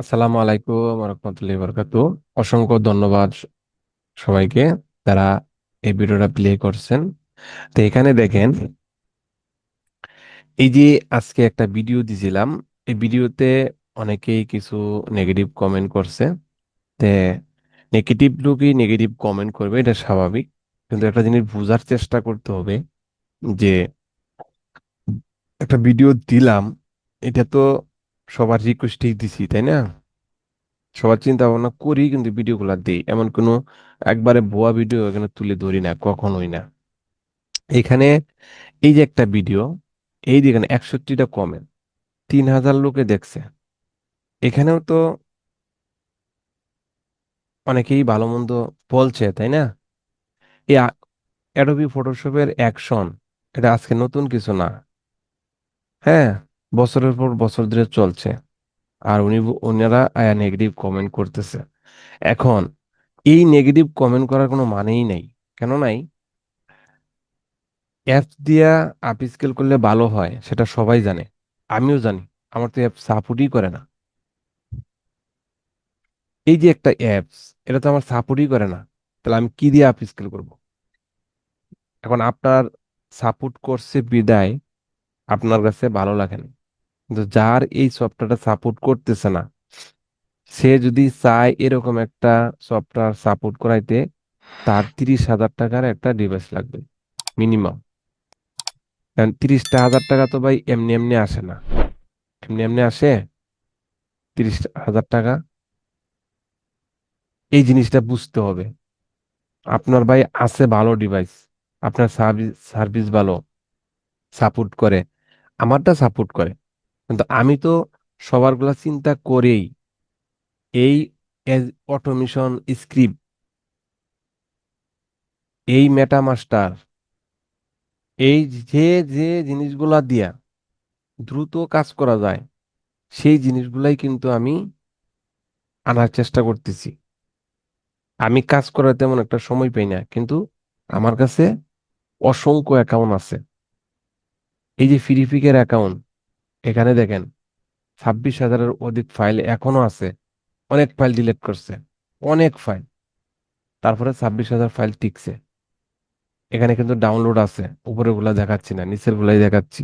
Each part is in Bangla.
আসসালামু আলাইকুম রহমতুল্লাহি বরকাতু। অসংখ্য ধন্যবাদ সবাইকে যারা এই ভিডিওটা প্লে করছেন। তো এখানে দেখেন, এই যে আজকে একটা ভিডিও দিছিলাম, এই ভিডিওতে অনেকেই কিছু নেগেটিভ কমেন্ট করছে। তে নেগেটিভ লোকই নেগেটিভ কমেন্ট করবে, এটা স্বাভাবিক। কিন্তু একটা জিনিস বোঝার চেষ্টা করতে হবে যে, একটা ভিডিও দিলাম, এটা তো সবার রিকোয়েস্টেই দিছি, তাই না? সবার চিন্তা ভাবনা করি কিন্তু ভিডিওগুলো দিই। এমন কোনো একবারে ভুয়া ভিডিও এখানে তুলে ধরি না, কখনোই না। এখানে এই যে একটা ভিডিও, এই যে এখানে একষট্টিটা কমেন্ট তিন হাজার লোকে দেখছে। এখানেও তো অনেকেই ভালো মন্দ বলছে, তাই না? এই অ্যাডোবি ফটোশপের অ্যাকশন এটা আজকে নতুন কিছু না। হ্যাঁ? বছরের পর বছর ধরে চলছে। আর উনি ওনারা আয়া নেগেটিভ কমেন্ট করতেছে। এখন, এই নেগেটিভ কমেন্ট করার কোনো মানেই নাই। কেন নাই? অ্যাপস দিয়া আপ স্কেল করলে ভালো হয়, সেটা সবাই জানে। আমিও জানি, আমার তো অ্যাপ সাপোর্টই করে না। এই যে একটা অ্যাপস এটা তো আমার সাপোর্টই করে না। তাহলে আমি কি দিয়ে আপ স্কেল করব? এখন আপনার সাপোর্ট করছে বিদায় আপনার কাছে ভালো লাগে না। কিন্তু যার এই সফটওয়্যারটা সাপোর্ট করতেছে না, সে যদি চায় এরকম একটা সফটওয়্যার সাপোর্ট করাইতে, তার তিরিশ হাজার টাকার একটা ডিভাইস লাগবে মিনিমাম কারণ তিরিশটা হাজার টাকা তো ভাই এমনি এমনি আসে না। এমনি এমনি আসে, তিরিশ হাজার টাকা। এই জিনিসটা বুঝতে হবে। আপনার ভাই আছে ভালো ডিভাইস আপনার সার্ভিস সার্ভিস ভালো সাপোর্ট করে। আমারটা সাপোর্ট করে। কিন্তু আমি তো সবারগুলা চিন্তা করেই এই অটোমেশন স্ক্রিপ্ট এই মেটা মাস্টার এই যে যে জিনিসগুলা দিয়া দ্রুত কাজ করা যায়, সেই জিনিসগুলাই কিন্তু আমি আনার চেষ্টা করতেছি। আমি কাজ করার তেমন একটা সময় পাই না, কিন্তু আমার কাছে অসংখ্য অ্যাকাউন্ট আছে। এই যে ফিরিফিকের অ্যাকাউন্ট এখানে দেখেন, ছাব্বিশ হাজারের অধিক ফাইল এখনও আছে। অনেক ফাইল ডিলিট করছে, অনেক ফাইল তারপরে ছাব্বিশ হাজার ফাইল টিকছে। এখানে কিন্তু ডাউনলোড আছে উপরে গুলা দেখাচ্ছি না নিচের গুলাই দেখাচ্ছি।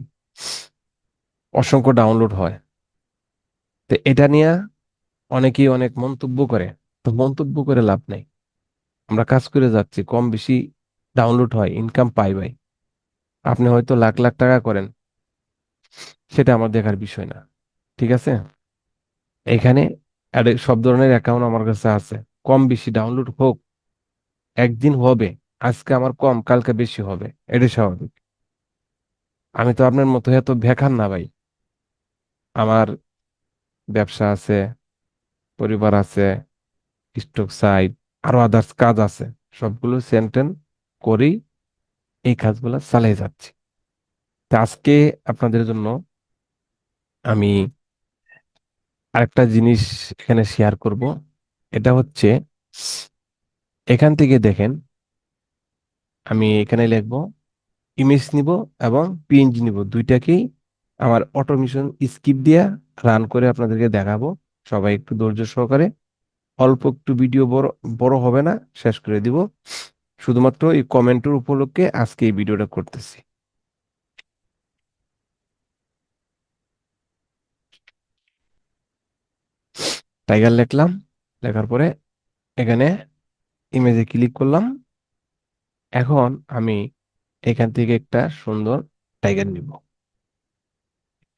অসংখ্য ডাউনলোড হয়। তো এটা নিয়ে অনেকেই অনেক মন্তব্য করে, তো মন্তব্য করে লাভ নাই। আমরা কাজ করে যাচ্ছি, কম বেশি ডাউনলোড হয় ইনকাম পাই ভাই। আপনি হয়তো লাখ লাখ টাকা করেন, সেটা আমার দেখার বিষয় না, ঠিক আছে? এখানে সব ধরনের অ্যাকাউন্ট আমার কাছে আছে, কম বেশি ডাউনলোড হোক, একদিন হবে, আজকে আমার কম, কালকে বেশি হবে এটা স্বাভাবিক। আমি তো আপনার মতো এত ভেখান না ভাই। আমার ব্যবসা আছে, পরিবার আছে স্টক সাইড আরও আদার্স কাজ আছে, সবগুলো সেন্টেন করেই এই কাজগুলো চালিয়ে যাচ্ছি। তা আজকে আপনাদের জন্য আমি আরেকটা জিনিস এখানে শেয়ার করব। এটা হচ্ছে, এখান থেকে দেখেন, আমি এখানে লিখব ইমেজ নিব এবং পিএনজি নিব। দুইটাকেই আমার অটোমেশন স্কিপ দিয়ে রান করে আপনাদেরকে দেখাবো। সবাই একটু ধৈর্য সহকারে। অল্প একটু ভিডিও বড় বড় হবে না, শেষ করে দিব। শুধুমাত্র এই কমেন্টের উপলক্ষে আজকে এই ভিডিওটা করতেছি। টাইগার লিখলাম, লেখার পরে এখানে ইমেজে ক্লিক করলাম। এখন আমি এখান থেকে একটা সুন্দর টাইগার নিব।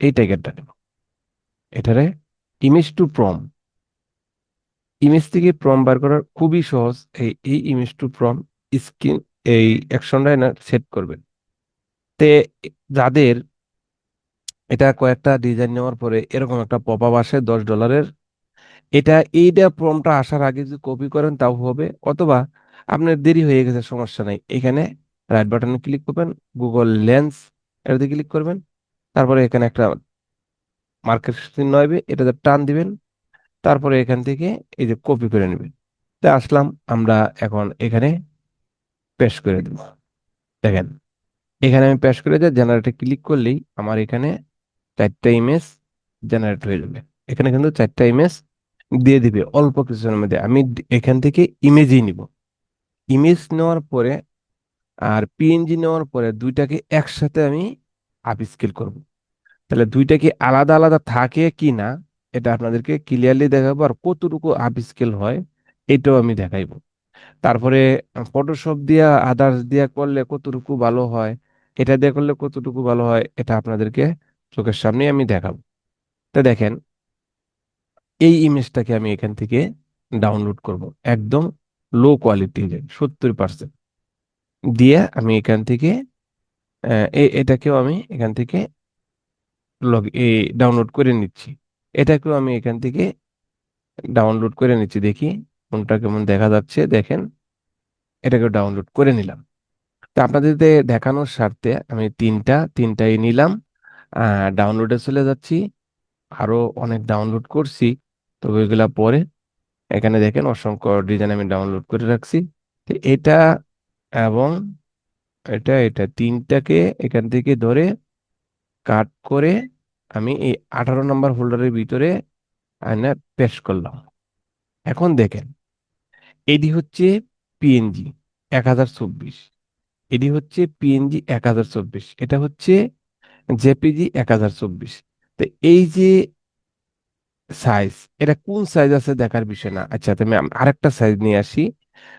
এই টাইগারটা নেব। এটারে ইমেজ টু প্রম ইমেজ থেকে প্রম বার করার খুবই সহজ এই এই ইমেজ টু প্রম স্ক্রিন এই অ্যাকশনটা সেট করবেন। তে যাদের এটা কয়েকটা ডিজাইন নেওয়ার পরে এরকম একটা পপ আপ আসে দশ ডলারের, এটা এইটা প্রমটা আসার আগে যদি কপি করেন তাও হবে, অথবা আপনার দেরি হয়ে গেছে, সমস্যা নাই। এখানে রাইট বাটনে ক্লিক করবেন গুগল লেন্স এটাতে ক্লিক করবেন, তারপরে এখানে একটা মার্কেট চিহ্ন হবে এটাতে টান দিবেন, তারপরে এখান থেকে এই যে কপি করে নেবেন। তো আসলাম, আমরা এখন এখানে পেস্ট করে দেব। দেখেন, এখানে আমি পেশ করে দিয়ে জেনারেটে ক্লিক করলেই আমার এখানে চারটা ইমেজ জেনারেট হয়ে যাবে। এখানে কিন্তু চারটা ইমেজ দিয়ে দিবে অল্প কিছুর মধ্যে। আমি এখান থেকে ইমেজই নিব। ইমেজ নেওয়ার পরে আর পিএনজি নেওয়ার পরে দুইটাকে একসাথে আমি আপ স্কেল করব। তাহলে দুইটা কি আলাদা আলাদা থাকে কি না, এটা আপনাদেরকে ক্লিয়ারলি দেখাবো। আর কতটুকু আপ স্কেল হয়, এটাও আমি দেখাইবো। তারপরে ফটোশপ দিয়া আদার্স দিয়া করলে কতটুকু ভালো হয়? এটা দিয়ে করলে কতটুকু ভালো হয়? এটা আপনাদেরকে চোখের সামনে আমি দেখাবো। তো দেখেন, এই ইমেজটাকে আমি এখান থেকে ডাউনলোড করব। একদম লো কোয়ালিটি সত্তর পার্সেন্ট দিয়ে আমি এখান থেকে এটাকেও আমি এখান থেকে লগ এই ডাউনলোড করে নিচ্ছি। এটাকেও আমি এখান থেকে ডাউনলোড করে নিচ্ছি। দেখি কোনটা কেমন দেখা যাচ্ছে, দেখেন এটাকে ডাউনলোড করে নিলাম। তো আপনাদের দেখানোর স্বার্থে আমি তিনটা, তিনটাই নিলাম। ডাউনলোডে চলে যাচ্ছি। আরও অনেক ডাউনলোড করছি, তো ওইগুলা পরে এখানে দেখেন অসংখ্য ডিজাইন আমি ডাউনলোড করে রাখছি। তো এটা এবং এটা এটা তিনটাকে এখান থেকে ধরে কাট করে আমি এই আঠারো নম্বর হোল্ডারের ভিতরে পেশ করলাম। এখন দেখেন এটি হচ্ছে পিএনজি এক হাজার চব্বিশ। এটি হচ্ছে পিএনজি এক হাজার চব্বিশ। এটা হচ্ছে জেপিজি এক হাজার চব্বিশ। তো এই যে সাইজ এটা কোন সাইজ আছে দেখার বিষয় না। আচ্ছা আম- আরেকটা সাইজ নিয়ে আসি।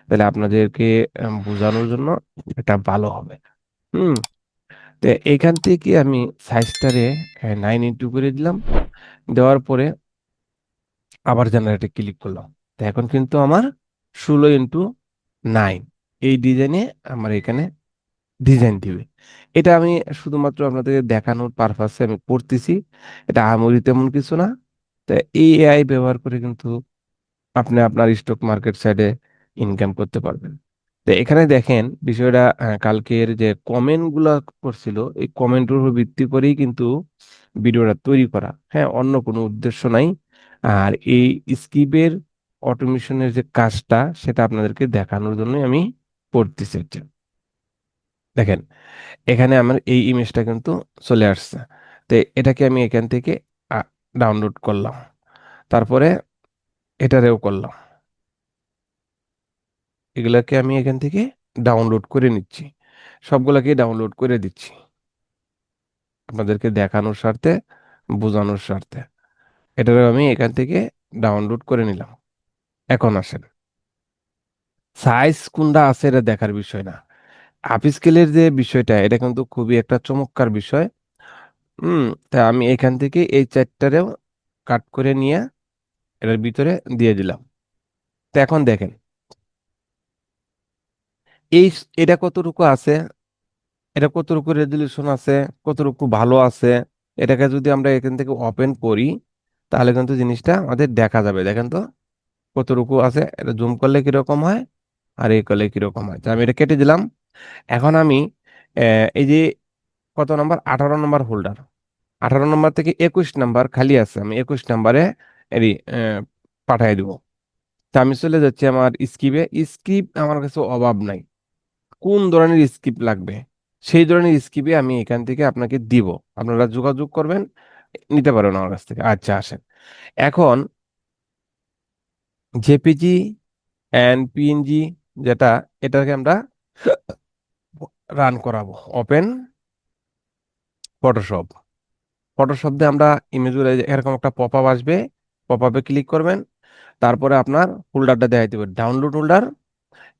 তাহলে আপনাদেরকে বোঝানোর জন্য এটা ভালো হবে। হুম, তো এখান থেকে আমি সাইজটারে নাইন ইন্টু করে দিলাম। দেওয়ার পরে আবার জেনারেটে ক্লিক করলাম। তো এখন কিন্তু আমার ষোলো ইন্টু নাইন এই ডিজাইনে আমার এখানে ডিজাইন দিবে। এটা আমি শুধুমাত্র আপনাদের দেখানোর পারপাসে আমি করতেছি। এটা আমরি তেমন কিছু না। তো এই এআই ব্যবহার করে কিন্তু আপনি আপনার স্টক মার্কেট সাইডে ইনকাম করতে পারবেন। তো এখানে দেখেন, বিষয়টা কালকের যে কমেন্টগুলো করছিল, এই কমেন্টের উপর ভিত্তি করেই কিন্তু ভিডিওটা তৈরি করা। হ্যাঁ অন্য কোনো উদ্দেশ্য নাই। আর এই স্কিপের অটোমেশনের যে কাজটা, সেটা আপনাদেরকে দেখানোর জন্য আমি করতেছি হচ্ছে দেখেন, এখানে আমার এই ইমেজটা কিন্তু চলে আসছে। তো এটাকে আমি এখান থেকে ডাউনলোড করলাম। তারপরে এটারেও করলাম। এগুলাকে আমি এখান থেকে ডাউনলোড করে নিচ্ছি। সবগুলাকে ডাউনলোড করে দিচ্ছি। আপনাদেরকে দেখানোর স্বার্থে, বোঝানোর স্বার্থে। এটারও আমি এখান থেকে ডাউনলোড করে নিলাম। এখন আসেন। সাইজ কোনটা আছে এটা দেখার বিষয় না। আপ স্কেলের যে বিষয়টা, এটা কিন্তু খুবই একটা চমৎকার বিষয়। হুম, তা আমি এখান থেকে এই চারটারেও কাট করে নিয়ে এটার ভিতরে দিয়ে দিলাম। তো এখন দেখেন। এই এটা কতটুকু আছে? এটা কতটুকু রেজলিউশন আছে? কতটুকু ভালো আছে? এটাকে যদি আমরা এখান থেকে ওপেন করি, তাহলে কিন্তু জিনিসটা আমাদের দেখা যাবে। দেখেন তো। কতটুকু আছে, এটা জুম করলে কীরকম হয় আর এই করলে কীরকম হয়। তো আমি এটা কেটে দিলাম। এখন আমি এই যে কত নম্বর? আঠারো নম্বর হোল্ডার আঠারো নম্বর থেকে একুশ নাম্বার খালি আছে, আমি একুশ নাম্বারে এরই পাঠিয়ে দেবো। তা আমি চলে যাচ্ছি আমার স্কিপে স্কিপ আমার কাছে অভাব নাই। কোন ধরনের স্কিপ লাগবে? সেই ধরনের স্কিপে আমি এখান থেকে আপনাকে দিব। আপনারা যোগাযোগ করবেন, নিতে পারবেন আমার কাছ থেকে। আচ্ছা আসেন। এখন জেপিজি অ্যান্ড পিএনজি যেটা, এটাকে আমরা রান করাবো। ওপেন ফটোশপ ফটোশপ দিয়ে আমরা ইমেজগুলো এরকম একটা পপ আপ আসবে। পপ আপে ক্লিক করবেন। তারপরে আপনার হোল্ডারটা দেখাই দেবে ডাউনলোড হোল্ডার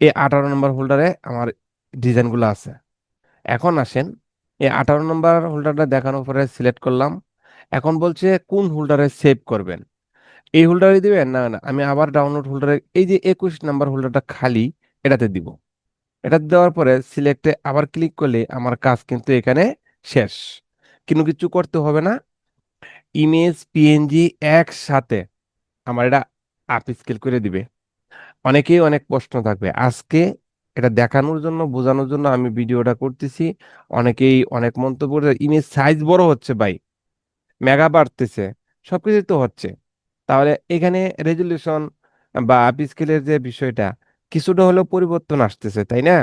এই আঠারো নম্বর হোল্ডারে আমার ডিজাইনগুলো আছে। এখন আসেন, এই আঠারো নম্বর হোল্ডারটা দেখানোর পরে সিলেক্ট করলাম। এখন বলছে কোন হোল্ডারে সেভ করবেন? এই হোল্ডারে দিবেন না না, আমি আবার ডাউনলোড হোল্ডারে, এই যে একুশ নাম্বার হোল্ডারটা খালি, এটাতে দিব। এটা দেওয়ার পরে সিলেক্টে আবার ক্লিক করলে আমার কাজ কিন্তু এখানে শেষ। কিন্তু কিছু করতে হবে না। ইমেজ পিএনজি একসাথে আমার এটা আপ স্কেল করে দিবে। অনেকেই অনেক প্রশ্ন থাকবে, আজকে এটা দেখানোর জন্য, বোঝানোর জন্য আমি ভিডিওটা করতেছি। অনেকেই অনেক মন্তব্য ইমেজ সাইজ বড় হচ্ছে ভাই মেগা বাড়তেছে সবকিছু তো হচ্ছে। তাহলে এখানে রেজলিউশন বা আপ স্কেলের যে বিষয়টা, কিছুটা হলেও পরিবর্তন আসতেছে, তাই না?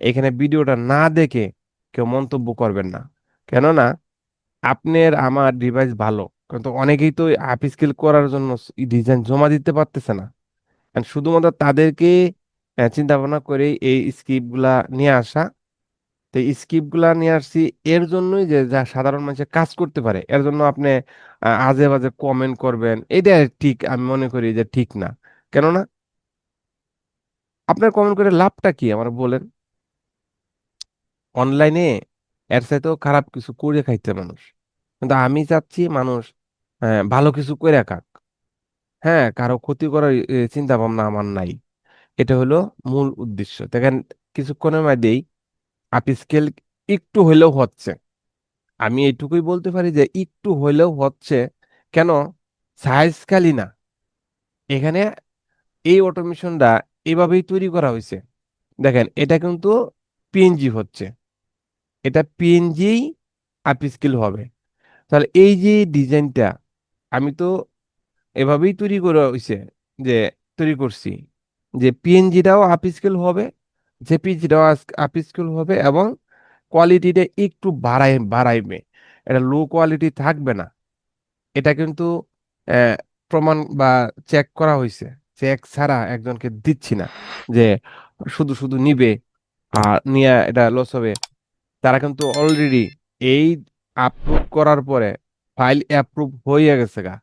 এখানে ভিডিওটা না দেখে কেউ মন্তব্য করবেন না। কেননা, আপনার, আমার ডিভাইস ভালো, কিন্তু অনেকেই তো আপ স্কিল করার জন্য ডিজাইন জমা দিতে পারতেছে না। শুধুমাত্র তাদেরকে চিন্তা ভাবনা করে এই স্ক্রিপ্টগুলা নিয়ে আসা তো এই নিয়ে আসছি। এর জন্যই যে যা সাধারণ মানুষের কাজ করতে পারে, এর জন্য আপনি আজে বাজে কমেন্ট করবেন। এটা ঠিক, আমি মনে করি যে ঠিক না। কেননা? আপনার কমেন্ট করে লাভটা কি? আমার বলেন। অনলাইনে এর চাইতেও খারাপ কিছু করে খাইতে মানুষ। কিন্তু আমি চাচ্ছি মানুষ ভালো কিছু করে খাক। হ্যাঁ কারও ক্ষতি করার চিন্তা ভাবনা আমার নাই। এটা হলো মূল উদ্দেশ্য। দেখেন, কিছুক্ষণের মধ্যেই আপ স্কেল একটু হইলেও হচ্ছে। আমি এইটুকুই বলতে পারি যে একটু হইলেও হচ্ছে, কেন? সাইজ খালি না। এখানে এই অটোমেশনটা এভাবেই তৈরি করা হয়েছে। দেখেন, এটা কিন্তু পিএনজি হচ্ছে। এটা পিএনজি আপ স্কেল হবে। তাহলে এই যে ডিজাইনটা আমি তো এভাবেই তৈরি করা হয়েছে যে, তৈরি করছি যে পিএনজিটাও আপ স্কেল হবে জেপিজিটাও আপ স্কেল হবে এবং কোয়ালিটিটা একটু বাড়াই বাড়াইবে। এটা লো কোয়ালিটি থাকবে না। এটা কিন্তু প্রমাণ বা চেক করা হয়েছে চেক ছাড়া একজনকে দিচ্ছি না যে শুধু শুধু নিবে আর নিয়ে এটা লস হবে। তারা কিন্তু অলরেডি এই আপ্রুভ করার পরে ফাইল অ্যাপ্রুভ হয়ে গেছে গা।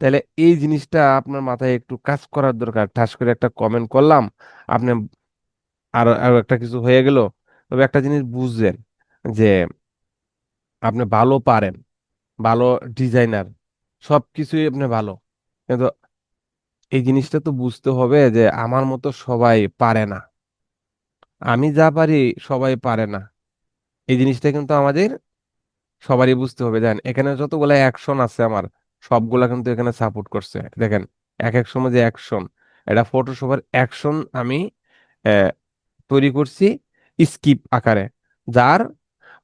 তাহলে এই জিনিসটা আপনার মাথায় একটু কাজ করার দরকার। ঠাস করে একটা কমেন্ট করলাম। আপনি আর আর একটা কিছু হয়ে গেল। তবে একটা জিনিস বুঝছেন যে আপনি ভালো পারেন, ভালো ডিজাইনার সব কিছুই আপনি ভালো। কিন্তু এই জিনিসটা তো বুঝতে হবে যে আমার মতো সবাই পারে না। আমি যা পারি সবাই পারে না। এই জিনিসটা কিন্তু আমাদের সবারই বুঝতে হবে। দেখেন, এখানে যতগুলো অ্যাকশন আছে আমার, সবগুলা কিন্তু এখানে সাপোর্ট করছে। দেখেন, এক এক সময় যে অ্যাকশন এটা ফটোশপের অ্যাকশন আমি তৈরি করছি স্কিপ আকারে, যার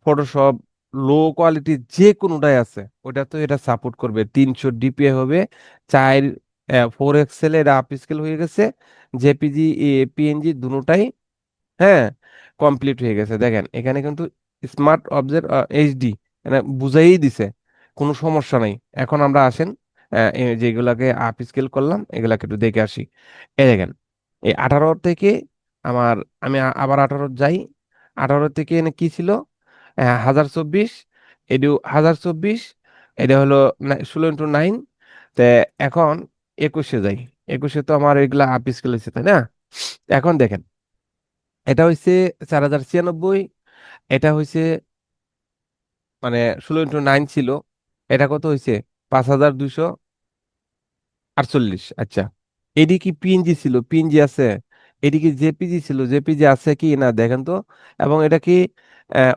ফটোশপ লো কোয়ালিটি যে কোনোটাই আছে, ওটা তো এটা সাপোর্ট করবে। তিনশো ডিপিআই হবে, চার ফোর এক্সেল এটা আপ স্কেল হয়ে গেছে জেপিজি পিএনজি দুটোটাই হ্যাঁ কমপ্লিট হয়ে গেছে। দেখেন, এখানে কিন্তু স্মার্ট অবজেক্ট এইচডি মানে বুঝাই দিছে, কোনো সমস্যা নাই। এখন আমরা আসেন যেগুলাকে আপ স্কেল করলাম, এগুলাকে একটু দেখে আসি। এই দেখেন, এই আঠারো থেকে আমার, আমি আবার আঠারো যাই। আঠারো থেকে এনে কি ছিল? হাজার চব্বিশ, এডু, হাজার চব্বিশ, এটা হলো ষোলো ইন্টু নাইন। তে এখন একুশে যাই। একুশে তো আমার এগুলা আপ স্কেল হয়েছে তাই না? এখন দেখেন, এটা হইছে চার হাজার ছিয়ানব্বই, এটা হইছে মানে ষোলো ইন্টু নাইন ছিল, এটা কত হয়েছে পাঁচ হাজার দুইশো আটচল্লিশ আচ্ছা। এডি কি পিএনজি ছিল? পিএনজি আছে? এডি কি জেপিজি ছিল, জেপিজি আছে কি না দেখেন তো? এবং এটা কি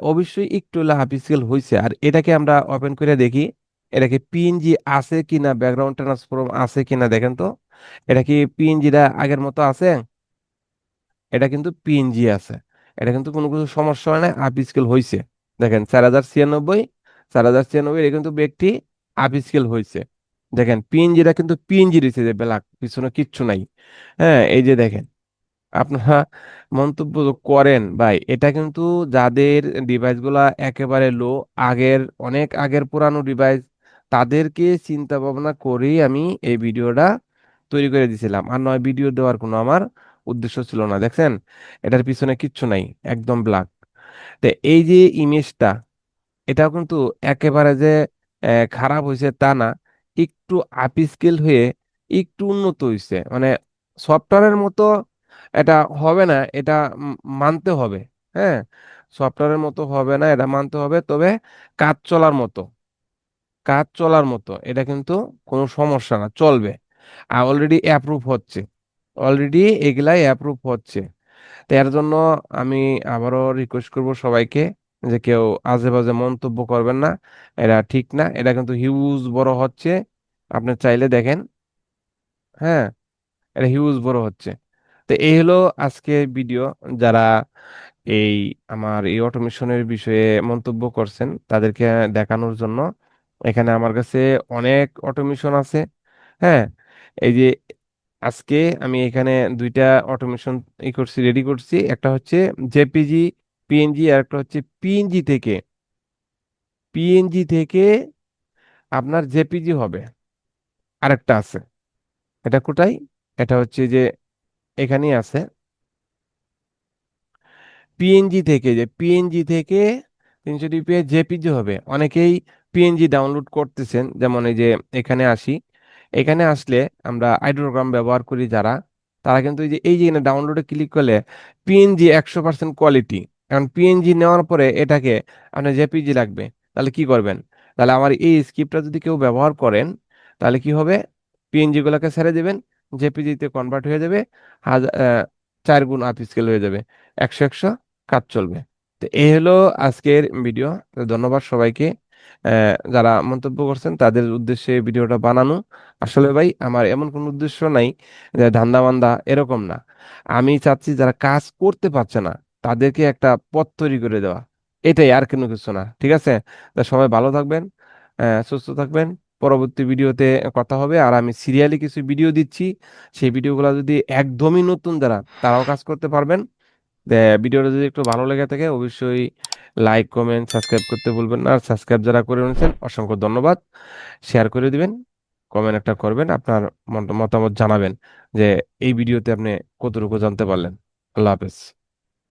অবশ্যই একটু হাফ স্কেল হয়েছে আর এটাকে আমরা ওপেন করে দেখি, এটা কি পিএনজি আছে কি না ব্যাকগ্রাউন্ড ট্রান্সফর্ম আছে কি না দেখেন তো? এটা কি পিএনজিটা আগের মতো আছে? এটা কিন্তু পিএনজি আছে। এটা কিন্তু কোনো কিছু সমস্যা হয় না আপ স্কেল হয়েছে দেখেন, চার হাজার ছিয়ানব্বই, চার হাজার ছিয়ানব্বই, এটা কিন্তু ব্যক্তি আপ স্কেল হয়েছে দেখেন পিএনজিটা কিন্তু পিএনজি রয়েছে যে ব্ল্যাক, পিছনে কিচ্ছু নাই। হ্যাঁ এই যে দেখেন। আপনারা মন্তব্য করেন ভাই। এটা কিন্তু যাদের ডিভাইসগুলা একেবারে লো আগের, অনেক আগের পুরানো ডিভাইস তাদেরকে চিন্তা ভাবনা করেই আমি এই ভিডিওটা তৈরি করে দিয়েছিলাম আর নয় ভিডিও দেওয়ার কোনো আমার উদ্দেশ্য ছিল না, দেখছেন? এটার পিছনে কিচ্ছু নাই, একদম ব্ল্যাক তো এই যে ইমেজটা এটাও কিন্তু একেবারে যে খারাপ হয়েছে তা না, একটু আপস্কেল হয়ে একটু উন্নত হয়েছে মানে সফটওয়্যারের মতো এটা হবে না, এটা মানতে হবে হ্যাঁ? সফটওয়্যারের মতো হবে না, এটা মানতে হবে, তবে কাজ চলার মতো, কাজ চলার মতো, এটা কিন্তু কোনো সমস্যা না, চলবে। আর অলরেডি অ্যাপ্রুভ হচ্ছে অলরেডি এগুলাই অ্যাপ্রুভ হচ্ছে। তো এর জন্য আমি আবারও রিকোয়েস্ট করব সবাইকে যে কেউ আজে বাজে মন্তব্য করবেন না, এটা ঠিক না, এটা কিন্তু হিউজ বড় হচ্ছে, আপনি চাইলে দেখেন হ্যাঁ? এটা হিউজ বড় হচ্ছে। তো এই হলো আজকে ভিডিও। যারা এই আমার এই অটোমেশনের বিষয়ে মন্তব্য করছেন, তাদেরকে দেখানোর জন্য এখানে আমার কাছে অনেক অটোমেশন আছে। হ্যাঁ এই যে আজকে আমি এখানে দুইটা অটোমেশন ই করছি রেডি করছি। একটা হচ্ছে জেপিজি পিএনজি আর একটা হচ্ছে পিএনজি থেকে। পিএনজি থেকে আপনার জেপিজি হবে। আরেকটা আছে। এটা কোটাই এটা হচ্ছে যে এখানেই আছে। পিএনজি থেকে, যে পিএনজি থেকে তিনশো ডিপি জেপিজি হবে, অনেকেই পিএনজি ডাউনলোড করতেছেন, যেমন এই যে এখানে আসি। এখানে আসলে আমরা আইড্রোগ্রাম ব্যবহার করি যারা, তারা কিন্তু এই যে এই যে ডাউনলোডে ক্লিক করলে পিএনজি একশো পার্সেন্ট কোয়ালিটি এখন পিএনজি নেওয়ার পরে এটাকে আপনার জেপিজি লাগবে, তাহলে কি করবেন? তাহলে আমার এই স্ক্রিপ্টটা যদি কেউ ব্যবহার করেন, তাহলে কি হবে? পিএনজি গুলোকে ছেড়ে দেবেন জেপিজিতে কনভার্ট হয়ে যাবে চার গুণ আপ স্কেল হয়ে যাবে, একশো একশো কাজ চলবে। তো এই হলো আজকের ভিডিও ধন্যবাদ সবাইকে। যারা মন্তব্য করছেন, তাদের উদ্দেশ্যে ভিডিওটা বানানো। আসলে ভাই, আমার এমন কোনো উদ্দেশ্য নাই যে ধান্দা বান্দা এরকম না। আমি চাচ্ছি যারা কাজ করতে পারছে না, তাদেরকে একটা পথ তৈরি করে দেওয়া। এটাই আর কোনো কিছু না, ঠিক আছে? সবাই ভালো থাকবেন সুস্থ থাকবেন। পরবর্তী ভিডিওতে কথা হবে। আর আমি সিরিয়ালি কিছু ভিডিও দিচ্ছি। সেই ভিডিওগুলো যদি একদমই নতুন যারা, তারাও কাজ করতে পারবেন। ভিডিওটা যদি একটু ভালো লেগে থাকে, অবশ্যই লাইক কমেন্ট সাবস্ক্রাইব করতে ভুলবেন না। আর সাবস্ক্রাইব যারা করে নিয়েছেন অসংখ্য ধন্যবাদ। শেয়ার করে দিবেন কমেন্ট একটা করবেন, আপনার মত- মতামত জানাবেন যে এই ভিডিওতে আপনি কতটুকু জানতে পারলেন। আল্লাহ হাফেজ।